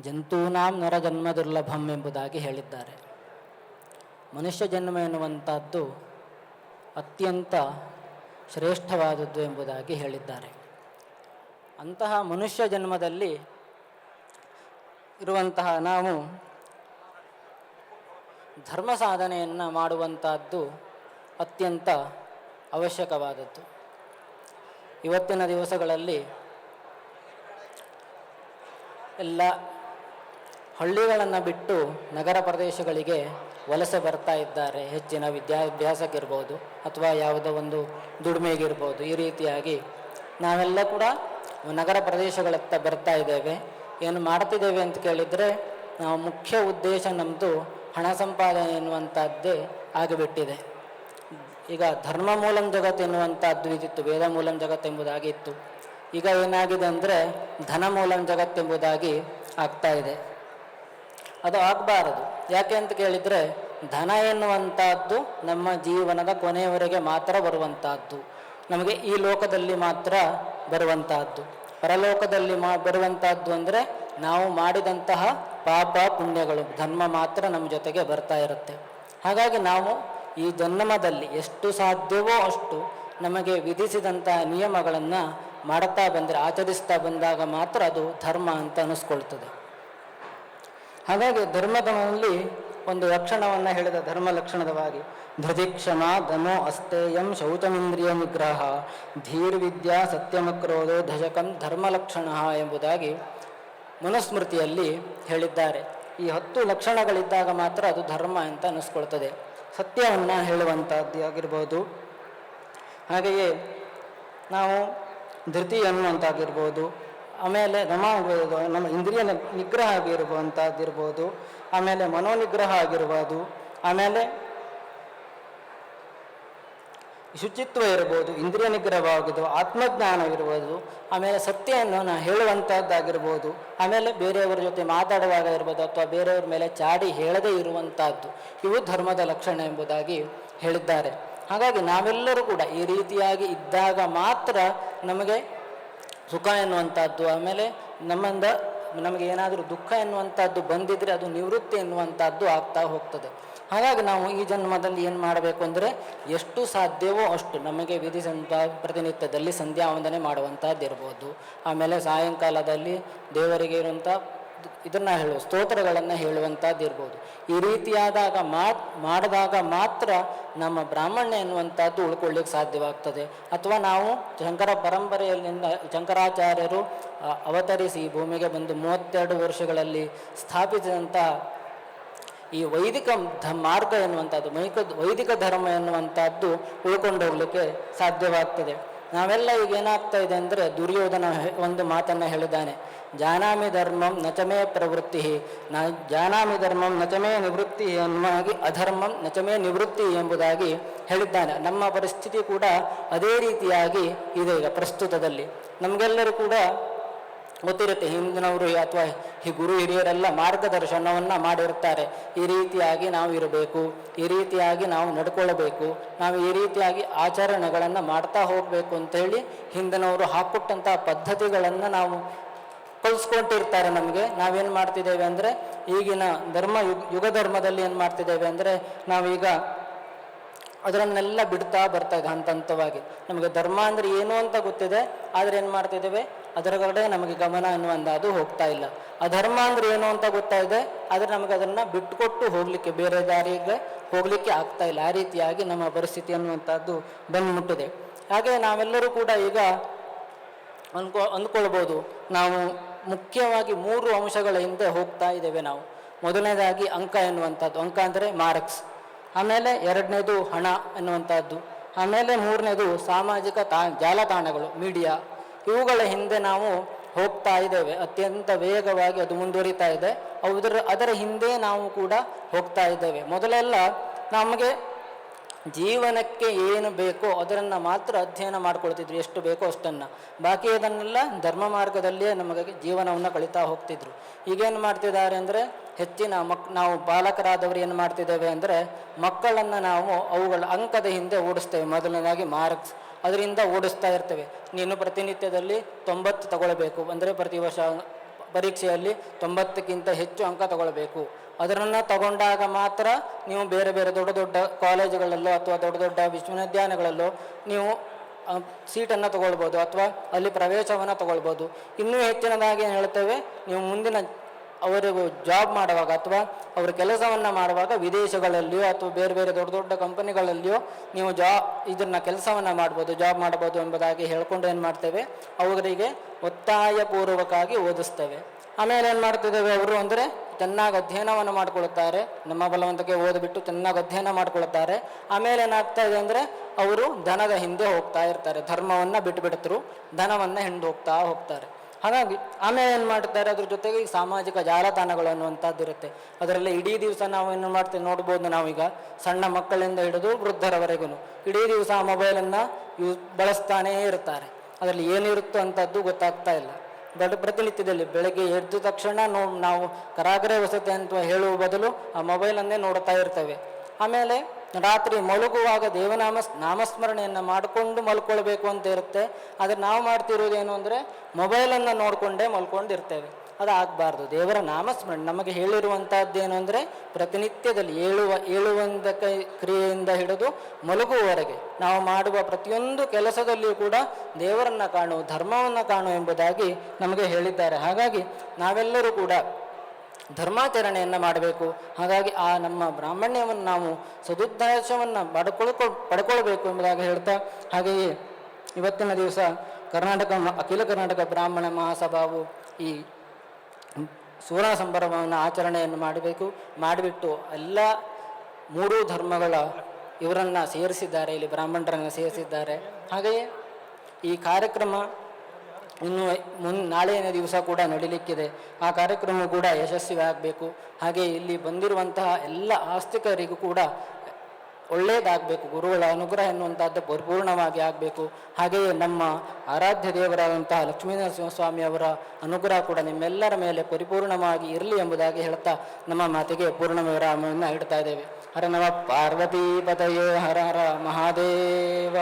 ಜಂತೂನಾಂ ನರಜನ್ಮ ದುರ್ಲಭಂ ಎಂಬುದಾಗಿ ಹೇಳಿದ್ದಾರೆ. ಮನುಷ್ಯ ಜನ್ಮ ಎನ್ನುವಂಥದ್ದು ಅತ್ಯಂತ ಶ್ರೇಷ್ಠವಾದದ್ದು ಎಂಬುದಾಗಿ ಹೇಳಿದ್ದಾರೆ. ಅಂತಹ ಮನುಷ್ಯ ಜನ್ಮದಲ್ಲಿ ಇರುವಂತಹ ನಾವು ಧರ್ಮ ಸಾಧನೆಯನ್ನು ಮಾಡುವಂಥದ್ದು ಅತ್ಯಂತ ಅವಶ್ಯಕವಾದದ್ದು. ಇವತ್ತಿನ ದಿವಸಗಳಲ್ಲಿ ಎಲ್ಲ ಹಳ್ಳಿಗಳನ್ನು ಬಿಟ್ಟು ನಗರ ಪ್ರದೇಶಗಳಿಗೆ ವಲಸೆ ಬರ್ತಾ ಇದ್ದಾರೆ. ಹೆಚ್ಚಿನ ವಿದ್ಯಾಭ್ಯಾಸಕ್ಕಿರ್ಬೋದು ಅಥವಾ ಯಾವುದೋ ಒಂದು ದುಡಿಮೆಗಿರ್ಬೋದು. ಈ ರೀತಿಯಾಗಿ ನಾವೆಲ್ಲ ಕೂಡ ನಗರ ಪ್ರದೇಶಗಳತ್ತ ಬರ್ತಾ ಇದ್ದೇವೆ. ಏನು ಮಾಡ್ತಿದ್ದೇವೆ ಅಂತ ಕೇಳಿದರೆ ನಾವು ಮುಖ್ಯ ಉದ್ದೇಶ ನಮ್ಮದು ಹಣ ಸಂಪಾದನೆ ಎನ್ನುವಂಥದ್ದೇ ಆಗಿಬಿಟ್ಟಿದೆ. ಈಗ ಧರ್ಮ ಮೂಲಂ ಜಗತ್ತು ಎನ್ನುವಂಥದ್ದು ಇದಿತ್ತು, ವೇದ ಮೂಲಂ ಜಗತ್ತು ಎಂಬುದಾಗಿ ಇತ್ತು. ಈಗ ಏನಾಗಿದೆ ಅಂದರೆ ಧನ ಮೂಲಂ ಜಗತ್ತು ಎಂಬುದಾಗಿ ಆಗ್ತಾ ಇದೆ. ಅದು ಆಗಬಾರದು. ಯಾಕೆ ಅಂತ ಕೇಳಿದರೆ ಧನ ಎನ್ನುವಂಥದ್ದು ನಮ್ಮ ಜೀವನದ ಕೊನೆಯವರೆಗೆ ಮಾತ್ರ ಬರುವಂತಹದ್ದು. ನಮಗೆ ಈ ಲೋಕದಲ್ಲಿ ಮಾತ್ರ ಬರುವಂತಹದ್ದು. ಪರಲೋಕದಲ್ಲಿ ಮಾ, ಬರುವಂತಹದ್ದು ಅಂದರೆ ನಾವು ಮಾಡಿದಂತಹ ಪಾಪ ಪುಣ್ಯಗಳು, ಧರ್ಮ ಮಾತ್ರ ನಮ್ಮ ಜೊತೆಗೆ ಬರ್ತಾ ಇರುತ್ತೆ. ಹಾಗಾಗಿ ನಾವು ಈ ಜನ್ಮದಲ್ಲಿ ಎಷ್ಟು ಸಾಧ್ಯವೋ ಅಷ್ಟು ನಮಗೆ ವಿಧಿಸಿದಂತಹ ನಿಯಮಗಳನ್ನು ಮಾಡುತ್ತಾ ಬಂದರೆ, ಆಚರಿಸ್ತಾ ಬಂದಾಗ ಮಾತ್ರ ಅದು ಧರ್ಮ ಅಂತ ಅನಿಸ್ಕೊಳ್ತದೆ. ಹಾಗಾಗಿ ಧರ್ಮದಮನಲ್ಲಿ ಒಂದು ಲಕ್ಷಣವನ್ನು ಹೇಳಿದ ಧರ್ಮ ಲಕ್ಷಣದವಾಗಿ. ಧೃತಿಕ್ಷಮ ಧನೋ ಅಸ್ತೇಯಂ ಶೌಚಮಿಂದ್ರಿಯ ನಿಗ್ರಹ. ಧೀರ್ವಿದ್ಯಾ ಸತ್ಯಮಕ್ರೋಧೋ ಧಜಕಂ ಧರ್ಮಲಕ್ಷಣ ಎಂಬುದಾಗಿ ಮನುಸ್ಮೃತಿಯಲ್ಲಿ ಹೇಳಿದ್ದಾರೆ. ಈ ಹತ್ತು ಲಕ್ಷಣಗಳಿದ್ದಾಗ ಮಾತ್ರ ಅದು ಧರ್ಮ ಅಂತ ಅನಿಸ್ಕೊಳ್ತದೆ. ಸತ್ಯವನ್ನು ಹೇಳುವಂಥದ್ದು ಆಗಿರ್ಬೋದು. ಹಾಗೆಯೇ ನಾವು ಧೃತಿ ಅನ್ನುವಂಥದ್ದಿರ್ಬೋದು ಆಮೇಲೆ ನಮ್ಮ ನಮ್ಮ ಇಂದ್ರಿಯ ನಿಗ್ರಹ ಆಗಿರುವಂಥದ್ದಿರ್ಬೋದು ಆಮೇಲೆ ಮನೋನಿಗ್ರಹ ಆಗಿರ್ಬೋದು, ಆಮೇಲೆ ಶುಚಿತ್ವ ಇರ್ಬೋದು, ಇಂದ್ರಿಯ ನಿಗ್ರಹವಾಗಿದ್ದು, ಆತ್ಮಜ್ಞಾನ ಇರ್ಬೋದು, ಆಮೇಲೆ ಸತ್ಯವನ್ನು ನಾ ಹೇಳುವಂಥದ್ದಾಗಿರ್ಬೋದು ಆಮೇಲೆ ಬೇರೆಯವರ ಜೊತೆ ಮಾತಾಡುವಾಗ ಇರ್ಬೋದು ಅಥವಾ ಬೇರೆಯವ್ರ ಮೇಲೆ ಚಾಡಿ ಹೇಳದೇ ಇರುವಂಥದ್ದು ಇವು ಧರ್ಮದ ಲಕ್ಷಣ ಎಂಬುದಾಗಿ ಹೇಳಿದ್ದಾರೆ. ಹಾಗಾಗಿ ನಾವೆಲ್ಲರೂ ಕೂಡ ಈ ರೀತಿಯಾಗಿ ಇದ್ದಾಗ ಮಾತ್ರ ನಮಗೆ ಸುಖ ಎನ್ನುವಂಥದ್ದು, ಆಮೇಲೆ ನಮ್ಮಿಂದ ನಮಗೆ ಏನಾದರೂ ದುಃಖ ಎನ್ನುವಂಥದ್ದು ಬಂದಿದ್ದರೆ ಅದು ನಿವೃತ್ತಿ ಎನ್ನುವಂಥದ್ದು ಆಗ್ತಾ ಹೋಗ್ತದೆ. ಹಾಗಾಗಿ ನಾವು ಈ ಜನ್ಮದಲ್ಲಿ ಏನು ಮಾಡಬೇಕು ಅಂದರೆ ಎಷ್ಟು ಸಾಧ್ಯವೋ ಅಷ್ಟು ನಮಗೆ ವಿಧಿಸಿದಂಥ ಪ್ರತಿನಿತ್ಯದಲ್ಲಿ ಸಂಧ್ಯಾ ವಂದನೆ ಮಾಡುವಂಥದ್ದು ಇರ್ಬೋದು ಆಮೇಲೆ ಸಾಯಂಕಾಲದಲ್ಲಿ ದೇವರಿಗೆ ಇರುವಂಥ ಇದನ್ನು ಹೇಳುವ ಸ್ತೋತ್ರಗಳನ್ನು ಹೇಳುವಂಥದ್ದು ಇರ್ಬೋದು. ಈ ರೀತಿಯಾದಾಗ ಮಾತ್, ಮಾಡಿದಾಗ ಮಾತ್ರ ನಮ್ಮ ಬ್ರಾಹ್ಮಣ್ಯ ಎನ್ನುವಂಥದ್ದು ಉಳ್ಕೊಳ್ಳಿಕ್ಕೆ ಸಾಧ್ಯವಾಗ್ತದೆ. ಅಥವಾ ನಾವು ಶಂಕರ ಪರಂಪರೆಯಲ್ಲಿಂದ, ಶಂಕರಾಚಾರ್ಯರು ಅವತರಿಸಿ ಈ ಭೂಮಿಗೆ ಬಂದು ಮೂವತ್ತೆರಡು ವರ್ಷಗಳಲ್ಲಿ ಸ್ಥಾಪಿಸಿದಂಥ ಈ ವೈದಿಕ ಧ, ಮಾರ್ಗ ಎನ್ನುವಂಥದ್ದು, ಮೈಕ ವೈದಿಕ ಧರ್ಮ ಎನ್ನುವಂಥದ್ದು ಉಳ್ಕೊಂಡು ಹೋಗಲಿಕ್ಕೆ ಸಾಧ್ಯವಾಗ್ತದೆ. ನಾವೆಲ್ಲ ಈಗ ಏನಾಗ್ತಾ ಇದೆ ಅಂದರೆ ದುರ್ಯೋಧನ ಒಂದು ಮಾತನ್ನು ಹೇಳಿದ್ದಾನೆ. ಜಾನಾಮಿ ಧರ್ಮಂ ನಚಮೇ ಪ್ರವೃತ್ತಿ ನಾ ಜಾನಾಮಿ ಧರ್ಮಂ ನಚಮೇ ನಿವೃತ್ತಿ ಎನ್ನುವಾಗಿ ಅಧರ್ಮಂ ನಚಮೇ ನಿವೃತ್ತಿ ಎಂಬುದಾಗಿ ಹೇಳಿದ್ದಾನೆ. ನಮ್ಮ ಪರಿಸ್ಥಿತಿ ಕೂಡ ಅದೇ ರೀತಿಯಾಗಿ ಇದೆ ಈಗ ಪ್ರಸ್ತುತದಲ್ಲಿ. ನಮಗೆಲ್ಲರೂ ಕೂಡ ಗೊತ್ತಿರುತ್ತೆ. ಹಿಂದಿನವರು ಅಥವಾ ಈ ಗುರು ಹಿರಿಯರೆಲ್ಲ ಮಾರ್ಗದರ್ಶನವನ್ನು ಮಾಡಿರ್ತಾರೆ ಈ ರೀತಿಯಾಗಿ ನಾವು ಇರಬೇಕು. ಈ ರೀತಿಯಾಗಿ ನಾವು ನಡ್ಕೊಳ್ಬೇಕು. ನಾವು ಈ ರೀತಿಯಾಗಿ ಆಚರಣೆಗಳನ್ನು ಮಾಡ್ತಾ ಹೋಗಬೇಕು ಅಂತೇಳಿ ಹಿಂದಿನವರು ಹಾಕ್ಕೊಟ್ಟಂತಹ ಪದ್ಧತಿಗಳನ್ನು ನಾವು ಕಲಿಸ್ಕೊಂಡಿರ್ತಾರೆ ನಮಗೆ. ನಾವೇನು ಮಾಡ್ತಿದ್ದೇವೆ ಅಂದರೆ ಈಗಿನ ಧರ್ಮ ಯುಗ ಧರ್ಮದಲ್ಲಿ ಏನು ಮಾಡ್ತಿದ್ದೇವೆ ಅಂದರೆ ನಾವೀಗ ಅದರನ್ನೆಲ್ಲ ಬಿಡ್ತಾ ಬರ್ತಾ ಇದೆ ಹಂತ ಹಂತವಾಗಿ ನಮಗೆ ಧರ್ಮ ಅಂದರೆ ಏನು ಅಂತ ಗೊತ್ತಿದೆ. ಆದರೆ ಏನು ಮಾಡ್ತಿದ್ದೇವೆ? ಅದರ ಕಡೆ ನಮಗೆ ಗಮನ ಅನ್ನುವಂಥ ಅದು ಹೋಗ್ತಾ ಇಲ್ಲ. ಅಧರ್ಮ ಅಂದ್ರೆ ಏನು ಅಂತ ಗೊತ್ತಾ ಇದೆ ಆದರೆ ನಮಗೆ ಅದನ್ನು ಬಿಟ್ಟುಕೊಟ್ಟು ಹೋಗಲಿಕ್ಕೆ ಬೇರೆ ದಾರಿಗೆ ಹೋಗಲಿಕ್ಕೆ ಆಗ್ತಾ ಇಲ್ಲ. ಆ ರೀತಿಯಾಗಿ ನಮ್ಮ ಪರಿಸ್ಥಿತಿ ಅನ್ನುವಂಥದ್ದು ಬಂದು ಮುಟ್ಟಿದೆ ಹಾಗೆ ನಾವೆಲ್ಲರೂ ಕೂಡ ಈಗ ಅನ್ಕೊ, ಅಂದ್ಕೊಳ್ಬೋದು, ನಾವು ಮುಖ್ಯವಾಗಿ ಮೂರು ಅಂಶಗಳ ಹಿಂದೆ ಹೋಗ್ತಾ ಇದ್ದೇವೆ ನಾವು. ಮೊದಲನೇದಾಗಿ ಅಂಕ ಎನ್ನುವಂಥದ್ದು. ಅಂಕ ಅಂದರೆ ಮಾರ್ಕ್ಸ್. ಆಮೇಲೆ ಎರಡನೇದು ಹಣ ಎನ್ನುವಂಥದ್ದು. ಆಮೇಲೆ ಮೂರನೇದು ಸಾಮಾಜಿಕ ತಾ ಜಾಲತಾಣಗಳು, ಮೀಡಿಯಾ. ಇವುಗಳ ಹಿಂದೆ ನಾವು ಹೋಗ್ತಾ ಇದ್ದೇವೆ. ಅತ್ಯಂತ ವೇಗವಾಗಿ ಅದು ಮುಂದುವರಿತಾ ಇದೆ. ಅದರ ಅದರ ಹಿಂದೆ ನಾವು ಕೂಡ ಹೋಗ್ತಾ ಇದ್ದೇವೆ. ಮೊದಲೆಲ್ಲ ನಮಗೆ ಜೀವನಕ್ಕೆ ಏನು ಬೇಕೋ ಅದರನ್ನು ಮಾತ್ರ ಅಧ್ಯಯನ ಮಾಡ್ಕೊಳ್ತಿದ್ರು. ಎಷ್ಟು ಬೇಕೋ ಅಷ್ಟನ್ನು. ಬಾಕಿ ಅದನ್ನೆಲ್ಲ ಧರ್ಮ ಮಾರ್ಗದಲ್ಲಿಯೇ ನಮಗೆ ಜೀವನವನ್ನು ಕಳೀತಾ ಹೋಗ್ತಿದ್ರು. ಈಗೇನು ಮಾಡ್ತಿದ್ದಾರೆ ಅಂದರೆ ಹೆಚ್ಚಿನ ಮಕ್, ನಾವು ಬಾಲಕರಾದವರು ಏನು ಮಾಡ್ತಿದ್ದೇವೆ ಅಂದರೆ ಮಕ್ಕಳನ್ನು ನಾವು ಅವುಗಳ ಅಂಕದ ಹಿಂದೆ ಓಡಿಸ್ತೇವೆ. ಮೊದಲನೇದಾಗಿ ಮಾರ್ಕ್ಸ್. ಅದರಿಂದ ಓಡಿಸ್ತಾ ಇರ್ತೇವೆ. ನೀನು ಪ್ರತಿನಿತ್ಯದಲ್ಲಿ ತೊಂಬತ್ತು ತಗೊಳ್ಬೇಕು. ಅಂದರೆ ಪ್ರತಿ ವರ್ಷ ಪರೀಕ್ಷೆಯಲ್ಲಿ ತೊಂಬತ್ತಕ್ಕಿಂತ ಹೆಚ್ಚು ಅಂಕ ತಗೊಳ್ಬೇಕು. ಅದರನ್ನು ತಗೊಂಡಾಗ ಮಾತ್ರ ನೀವು ಬೇರೆ ಬೇರೆ ದೊಡ್ಡ ದೊಡ್ಡ ಕಾಲೇಜುಗಳಲ್ಲೋ ಅಥವಾ ದೊಡ್ಡ ದೊಡ್ಡ ವಿಶ್ವವಿದ್ಯಾಲಯಗಳಲ್ಲೋ ನೀವು ಸೀಟನ್ನು ತಗೊಳ್ಬೋದು ಅಥವಾ ಅಲ್ಲಿ ಪ್ರವೇಶವನ್ನು ತಗೊಳ್ಬೋದು. ಇನ್ನೂ ಹೆಚ್ಚಿನದಾಗಿ ಹೇಳ್ತೇವೆ, ನೀವು ಮುಂದಿನ ಅವರಿಗೂ ಜಾಬ್ ಮಾಡುವಾಗ ಅಥವಾ ಅವರು ಕೆಲಸವನ್ನು ಮಾಡುವಾಗ ವಿದೇಶಗಳಲ್ಲಿಯೋ ಅಥವಾ ಬೇರೆ ಬೇರೆ ದೊಡ್ಡ ದೊಡ್ಡ ಕಂಪನಿಗಳಲ್ಲಿಯೋ ನೀವು ಜಾ, ಇದನ್ನು ಕೆಲಸವನ್ನು ಮಾಡ್ಬೋದು ಜಾಬ್ ಮಾಡ್ಬೋದು ಎಂಬುದಾಗಿ ಹೇಳ್ಕೊಂಡು ಏನು ಮಾಡ್ತೇವೆ? ಅವರಿಗೆ ಒತ್ತಾಯಪೂರ್ವಕವಾಗಿ ಓದಿಸ್ತೇವೆ. ಆಮೇಲೆ ಏನು ಮಾಡ್ತಿದ್ದೇವೆ ಅವರು ಅಂದರೆ ಚೆನ್ನಾಗಿ ಅಧ್ಯಯನವನ್ನು ಮಾಡಿಕೊಳ್ಳುತ್ತಾರೆ. ನಮ್ಮ ಬಲವಂತಕ್ಕೆ ಓದಿಬಿಟ್ಟು ಚೆನ್ನಾಗಿ ಅಧ್ಯಯನ ಮಾಡಿಕೊಳ್ಳುತ್ತಾರೆ. ಆಮೇಲೆ ಏನಾಗ್ತಾ ಇದೆ ಅಂದರೆ ಅವರು ಧನದ ಹಿಂದೆ ಹೋಗ್ತಾ ಇರ್ತಾರೆ. ಧರ್ಮವನ್ನು ಬಿಟ್ಟು ಧನವನ್ನು ಹಿಂದೆ ಹೋಗ್ತಾ ಹೋಗ್ತಾರೆ. ಹಾಗಾಗಿ ಆಮೇಲೆ ಏನು ಮಾಡ್ತಾರೆ? ಅದ್ರ ಜೊತೆಗೆ ಈ ಸಾಮಾಜಿಕ ಜಾಲತಾಣಗಳು ಅನ್ನುವಂಥದ್ದು ಇರುತ್ತೆ. ಅದರಲ್ಲಿ ಇಡೀ ದಿವಸ ನಾವು ಏನು ಮಾಡ್ತೇವೆ ನೋಡ್ಬೋದು ನಾವೀಗ. ಸಣ್ಣ ಮಕ್ಕಳಿಂದ ಹಿಡಿದು ವೃದ್ಧರವರೆಗೂ ಇಡೀ ದಿವಸ ಆ ಮೊಬೈಲನ್ನು ಯೂಸ್ ಬಳಸ್ತಾನೇ ಇರ್ತಾರೆ. ಅದರಲ್ಲಿ ಏನಿರುತ್ತೋ ಅಂಥದ್ದು ಗೊತ್ತಾಗ್ತಾ ಇಲ್ಲ. ಬಟ್ ಪ್ರತಿನಿತ್ಯದಲ್ಲಿ ಬೆಳಗ್ಗೆ ಎದ್ದ ತಕ್ಷಣ ನೋ ನಾವು ಕರಾಗರೆ ವಸತಿ ಅಂತ ಹೇಳುವ ಬದಲು ಆ ಮೊಬೈಲನ್ನೇ ನೋಡ್ತಾ ಇರ್ತೇವೆ. ಆಮೇಲೆ ರಾತ್ರಿ ಮಲಗುವಾಗ ದೇವನಾಮ ನಾಮಸ್ಮರಣೆಯನ್ನು ಮಾಡಿಕೊಂಡು ಮಲ್ಕೊಳ್ಬೇಕು ಅಂತ ಇರುತ್ತೆ. ಆದರೆ ನಾವು ಮಾಡ್ತಿರೋದೇನು ಅಂದರೆ ಮೊಬೈಲನ್ನು ನೋಡಿಕೊಂಡೇ ಮಲ್ಕೊಂಡಿರ್ತೇವೆ. ಅದು ಆಗಬಾರ್ದು ದೇವರ ನಾಮಸ್ಮರಣೆ ನಮಗೆ ಹೇಳಿರುವಂಥದ್ದೇನು ಅಂದರೆ ಪ್ರತಿನಿತ್ಯದಲ್ಲಿ ಏಳುವ ಏಳುವಂಥ ಕ್ರಿಯೆಯಿಂದ ಹಿಡಿದು ಮಲಗುವವರೆಗೆ ನಾವು ಮಾಡುವ ಪ್ರತಿಯೊಂದು ಕೆಲಸದಲ್ಲಿಯೂ ಕೂಡ ದೇವರನ್ನು ಕಾಣು ಧರ್ಮವನ್ನು ಕಾಣು ಎಂಬುದಾಗಿ ನಮಗೆ ಹೇಳಿದ್ದಾರೆ. ಹಾಗಾಗಿ ನಾವೆಲ್ಲರೂ ಕೂಡ ಧರ್ಮಾಚರಣೆಯನ್ನು ಮಾಡಬೇಕು. ಹಾಗಾಗಿ ಆ ನಮ್ಮ ಬ್ರಾಹ್ಮಣ್ಯವನ್ನು ನಾವು ಸದುದ್ದೇಶವನ್ನು ಪಡ್ಕೊಳ್ಕೊ, ಪಡ್ಕೊಳ್ಬೇಕು ಎಂಬುದಾಗಿ ಹೇಳ್ತಾ, ಹಾಗೆಯೇ ಇವತ್ತಿನ ದಿವಸ ಕರ್ನಾಟಕ ಅಖಿಲ ಕರ್ನಾಟಕ ಬ್ರಾಹ್ಮಣ ಮಹಾಸಭಾವು ಈ ಸುವರ್ಣ ಸಂಭ್ರಮವನ್ನು ಆಚರಣೆಯನ್ನು ಮಾಡಬೇಕು. ಮಾಡಿಬಿಟ್ಟು ಎಲ್ಲ ಮೂರೂ ಧರ್ಮಗಳ ಇವರನ್ನು ಸೇರಿಸಿದ್ದಾರೆ, ಇಲ್ಲಿ ಬ್ರಾಹ್ಮಣರನ್ನು ಸೇರಿಸಿದ್ದಾರೆ. ಹಾಗೆಯೇ ಈ ಕಾರ್ಯಕ್ರಮ ಇನ್ನು ಮುನ್ ನಾಳೆಯ ದಿವಸ ಕೂಡ ನಡೀಲಿಕ್ಕಿದೆ. ಆ ಕಾರ್ಯಕ್ರಮ ಕೂಡ ಯಶಸ್ವಿ ಆಗಬೇಕು ಹಾಗೆ ಇಲ್ಲಿ ಬಂದಿರುವಂತಹ ಎಲ್ಲ ಆಸ್ತಿಕರಿಗೂ ಕೂಡ ಒಳ್ಳೆಯದಾಗಬೇಕು ಗುರುಗಳ ಅನುಗ್ರಹ ಎನ್ನುವಂಥದ್ದು ಪರಿಪೂರ್ಣವಾಗಿ ಆಗಬೇಕು. ಹಾಗೆಯೇ ನಮ್ಮ ಆರಾಧ್ಯ ದೇವರಾದಂತಹ ಲಕ್ಷ್ಮೀನರಸಿಂಹಸ್ವಾಮಿ ಅವರ ಅನುಗ್ರಹ ಕೂಡ ನಿಮ್ಮೆಲ್ಲರ ಮೇಲೆ ಪರಿಪೂರ್ಣವಾಗಿ ಇರಲಿ ಎಂಬುದಾಗಿ ಹೇಳ್ತಾ ನಮ್ಮ ಮಾತಿಗೆ ಪೂರ್ಣ ವಿರಾಮವನ್ನು ಇಡ್ತಾ ಇದ್ದೇವೆ. ಹರ ನಮ ಪಾರ್ವತಿ ಪದಯೇ ಹರ ಹರ ಮಹಾದೇವ.